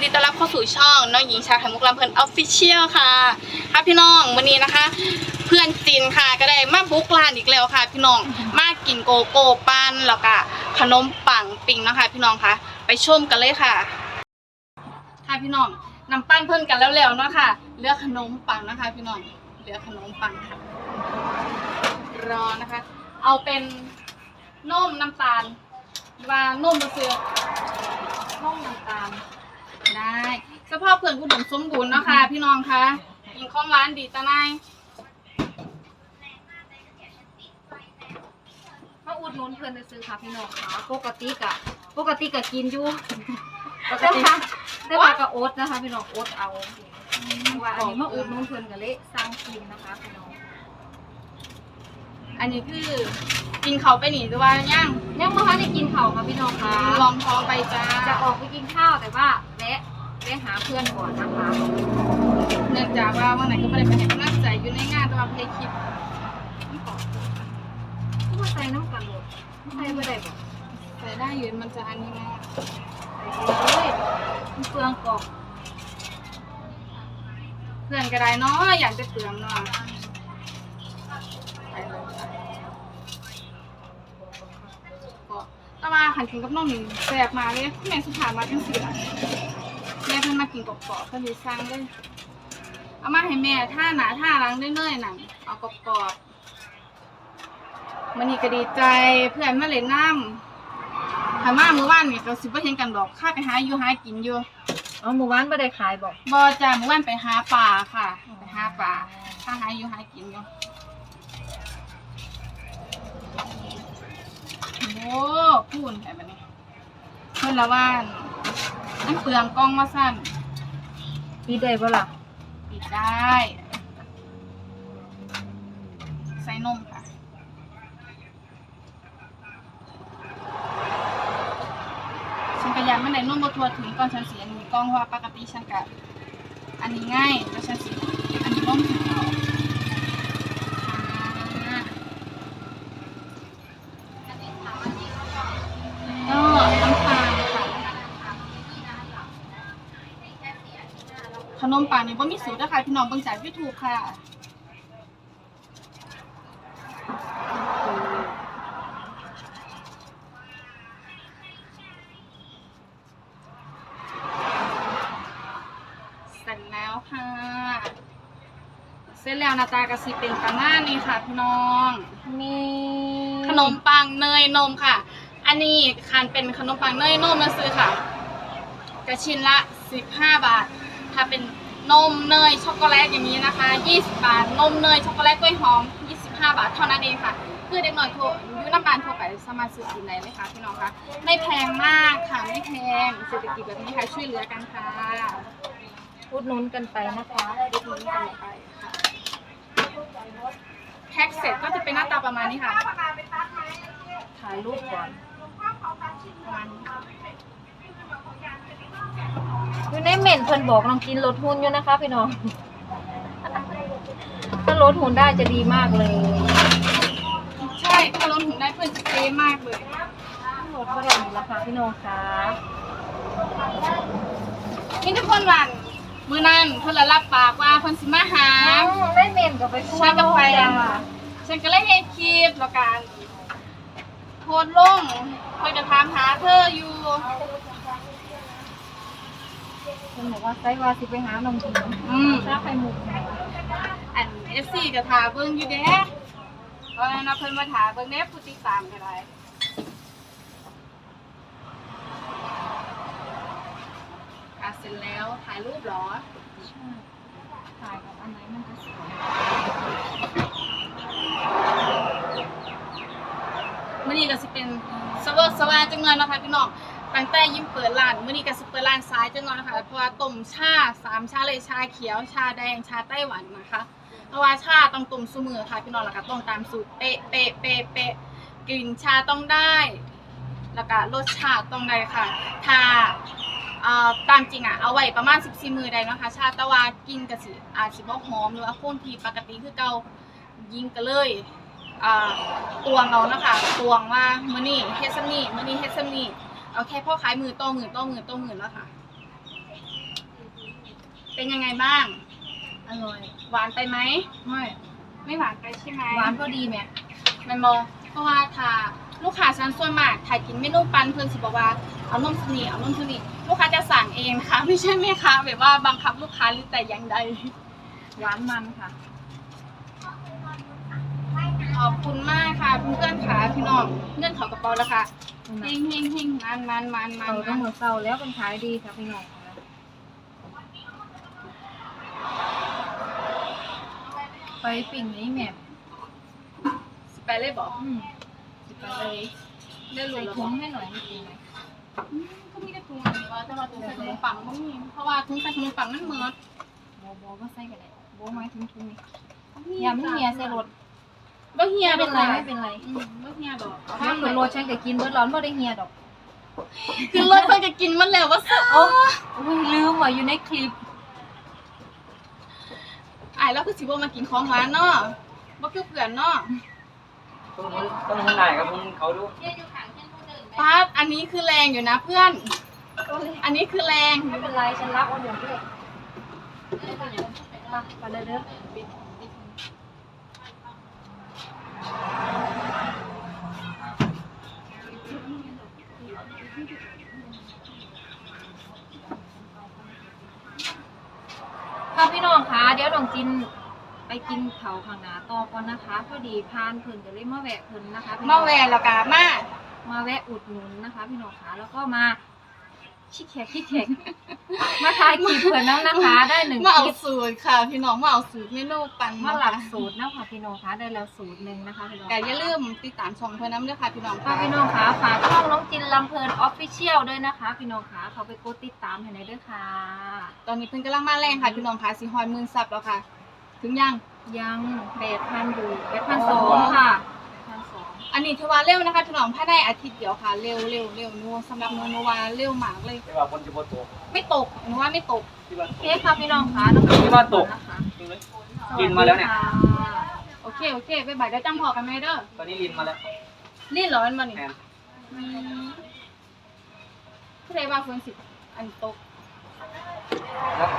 นดีต้อนรับเข้าสู่ช่องน้องหญิงชาไข่มุกลำเพลินออฟฟิเชียลค่ะค่ะพี่น้องวันนี้นะคะ เพื่อนจีนค่ะก็ได้มาบุกร้านอีกแล้วค่ะ พี่น้องมากินโกโก้ปั้นแล้วก็ขนมปังปิงเนาะคะ พี่น้องคะไปชมกันเลยค่ะ ค่ะพี่น้องนำปั้นเพิ่นกันแล้วๆเนาะค่ะเหลือกขนมปังนะคะ พี่น้องเหลือขนมปังค่ะรอนะคะ เอาเป็นนมน้ำตาลหรือว่านมมะเสือน่องน้ำตาล ได้สภาพเพื่อนผู้ดมสมบูรณ์เนาะค่ะ พี่น้องคะกินของร้านดีตะนายมาอุดหนุนเพื่อนซื้อค่ะพี่น้องค่ะปกติกะปกติกะกินอยู่ปกแต่ติว่าแต่ว่าก็อดนะคะ พี่น้องอดเอาว่าอันนี้มาอุดหนุนเพื่อนกันเละสร้างกินนะคะพี่น้องอันนี้คือกินเขาไปหนีหรือว่าย่างยังไม่ทันได้กินข้าวค่ะพี่น้องค่ะลองท้องไปจ้าจะออกไปกินข้าวแต่ว่า แวะแวะหาเพื่อนก่อนนะคะเนื่องจากว่าวันไหนก็ไม่ได้ไปให้กำลังใจอยู่ในงานแต่ว่าเพลงคลิปทุกคนใส่น้ำกันหมดใส่ไม่ได้บอกใส่ได้อยู่มันจะอันนี้มากใส่เลยมันเปลืองกล่องเพื่อนก็ได้เนาะอยากจะเปลืองเนาะไปเลยก็แต่ว่าหันกินกับน้องหนึ่งแสบมาเลยแม่สุภาพมาจังสิล่ะแม่เพิ่นมากินกรอบๆเพิ่นเลยสั่งเลยเอามาให้แม่ท่าหนาท่าหล้างเนื่อยๆนั่นเอากรอบๆมันนี่ก็ดีใจเพื่อนมาเล่นน้ำถ้ามาเมื่อวานนี่ก็สิบ่เห็นกันดอกข้าไปหาอยู่หากินอยู่เอาหมู่บ้านไม่ได้ขายบอกบ่จ้าเมื่อวานไปหาปลาค่ะ ไปหาปลาข้าหาอยู่หากินอยู่โอ้พูนแบบนี้เพิ่นละว่าน อันเปลืองกล้องมาสั่นปีได้ปะล่ะปิดได้ ใส่นมค่ะ ฉันก็ยังไม่ได้นมบทัวถึงก่อนฉันเสียมีกล้องเพราะว่าปกติฉันกะอันนี้ง่ายแล้วฉันสีอันนี้นมถึงเอาอ่าก็น้ำตาลค่ะ ขน มปังนี่บ่มีสูตรนะคะพี่น้องเบิ่งจาก YouTube ค่ะเสร็จแล้วค่ะ เสร็จแล้วหน้าตากะสิเป็นประมาณนี้ค่ะพี่น้องมีขนมปังเนยนมค่ะ อันนี้คันเป็นขนมปังเนยนมมาซื้อค่ะกระชิ้นละ 15 บาท ถ้าเป็น นมเนยช็อกโกแลตอย่างนี้นะคะ 20 บาท นมเนยช็อกโกแลตกล้วยหอม 25 บาทเท่านั้นเองค่ะ คือเด็กหน่อยทั่วอยุน้ำบานทั่วไปสามารถซื้อกินได้เลยค่ะพี่น้องคะไม่แพงมากค่ะ ไม่แพงเศรษฐกิจแบบนี้ค่ะช่วยเหลือกันค่ะอุดหนุนกันไปนะคะอุดหนุนกันไปค่ะแพ็กเสร็จก็จะเป็นหน้าตาประมาณนี้ค่ะถ่ายรูปก่อนประมาณนี้ค่ะ อยู่ในเม่นเพิ่นบอกลองกินลดหุ่นอยู่นะคะพี่น้อง ถ้าลดหุ่นได้จะดีมากเลย ใช่ถ้าลดถึงได้เพื่อนจะเป๊ะมากเลยลดเท่าไหร่ราคาพี่น้องคะนี่ทุกคนวันมือนั้นเพิ่นละรับปากว่าเพิ่นสิมาหาได้เม่นกับไปทั่วฉันก็ไปโลอะฉันก็เลยให้คลิปแล้วกันโพสต์ลงเพิ่นจะถามหาเธออยู่ เพิ่นบอกว่าไซว่าสิไปหานมกินอืมชาไข่มุกอัน FC ก็ถาเบิ่งอยู่เด้เพราะนั้นเพิ่นมาถาเบิ่งแน่ผู้ติดตามก็ได้อะเสร็จแล้วถ่ายรูปเหรอถ่ายกับอันไหนมันจะสวยมื่อนี้ก็สิเป็นสเวอร์สวาจังเลยนะคะพี่น้อง ตั้งแต่ยิ้มเปิดร้านมื่อนี้ก็สิเปิดร้านซ้ายจังเลยนะคะเพราะว่าต้มชาสามชาเลยชาเขียว ชาแดงชาไต้หวันนะคะเพราะว่าชาต้องต้มสมือค่ะพี่น้องแล้วก็ต้องตามสูตรเป๊ะเป๊ะเป๊ะเป๊ะกลิ่นชาต้องได้ แล้วก็รสชาติต้องได้ค่ะถ้าอ่อตามจริงอะเอาไว้ประมาณ 14 มือได้นะคะ ชาตะวากินกะสิอาจสิบ่หอมหรือว่าคงที่ปกติคือเก่ายิงกันเลยอ่าตวงเอานะคะตวงว่ามื้อนี้เฮ็ดซัมนี่มื้อนี้เฮ็ดซัมนี่ เอาแค่พ่อขายมือต่อมือต่อมือต่อมือแล้วค่ะ เป็นยังไงบ้าง อร่อย หวานไปไหม ไม่ไม่หวานไปใช่ไหมหวานพอดีแม่แมันบอเพราะว่าถ้าลูกค้าชั้นส่วนมากถ้ากินเมนูปันเพื่อนสิบอกว่าเอานมสนีเอานมสนีลูกค้าจะสั่งเองนะคะ ไม่ใช่แม่ค้าแบบว่าบังคับลูกค้าหรือแต่อย่างใด หวานมันค่ะ ขอบคุณมากค่ะเพื่อนๆค่ะพี่น้องเงื่อนเขากระเป๋าแล้วค่ะเฮงเฮงเฮงมันมันมันมัเรานต้มัองนมือเศร้าแล้วเป็นขายดีค่ะพี่น้องไปปิ่งนี้แม่สิไปเลยบอกอืมสิไปเลยได้ใส่รู้แล้วถุบงอกให้หน่อยไม่กินไหมอืมก็มีแต่ถุงอันนี้ว่าแต่ว่าถุงใส่ขนมปังก็มีเพราะว่าถุงใส่ขนมปังมันเหมือนโบโบก็ใส่กันเลยโบไม้ถุงถุงนี่ยำนี่เฮียใส่รถ บ่เฮียไม่ดเป็อนกไรค่ะไม่เป็นไรอืมบ่เฮียดอกเอาถ้าไว้ขึ้นรถฉันก็กินเบิร์ดร้อนไม่ได้เฮียดอกคือรถเพิ่นก็กินมันแล้วว่าซ่าโอ้ยลืมว่าอยู่ในคลิปอายแล้วคือสิบ่มากินของหวานเนาะบ่คือเพื่อนเนาะต้องต้องให้นายกับมึงเขาดูป้าดอันนี้คือแรงอยู่นะเพื่อนอันนี้คือแรง ไม่เป็นไรฉันรับเอาเดี๋ยวด้วยมาไปเลยเด้อ ค่ะพี่น้องคะเดี๋ยวน้องจินไปกินเขาข้างหน้าต่อก่อนนะคะ พอดีพานเพิ่นก็เลยมาแวะเพิ่นนะคะพี่น้มาองแหวนแล้วก็มามาแวะอุดหนุนนะคะ พี่น้องคะแล้วก็มา ชิคแขกชิคแขกมาทายคลิปเพิ่นน้ำนะคะ ได้หนึ่งมาคเอาลิปสูตรค่ะ พี่น้องมาเอาสูตรเมนูปันมาหลักนะคะสูตรนะคะพี่น้องคะได้แล้วสูตรหนึ่งนะคะพี่น้องแต่อย่าลืมติดตามช่องเพื่อนน้ำด้วยค่ะพี่น้องค่ะพี่น้องคะฝากช่องน้องจินลำเพลินออฟฟิเชียลด้วยนะคะ พี่น้องคะเขาไปกดติดตามให้หน่อยด้วยค่ะ ตอนนี้เพิ่นกำลังมาแรงค่ะพี่น้องค่ะสิฮอนหมื่นซับแล้วค่ะ ถึงยังยังแปดพันอยู่แปดพันสองค่ะพันส องอันนี้ถือว่าเร็วนะคะพี่น้องภายในอาทิตย์เดียวค่ะ เร็วเร็วเร็วนัวสำหรับนัวนัวาเร็วมากเลย ที่ว่าคนจะบ่ตกไม่ตกหนูว่าไม่ตกที่ว่าโอเคค่ะพี่น้องคะน้องที่ว่าตก นะคะจริงไหมลินมาแล้วเนี่ยสสดีค่ะโอเคโอเคบ๊ายบายเดี๋ยวจำพอกันไหมเด้อตอนนี้ลินมาแล้วนี่เหรอมันมานี่แทนอืมผู้ใดว่าเฟิร์นสิบอันตก แล้ว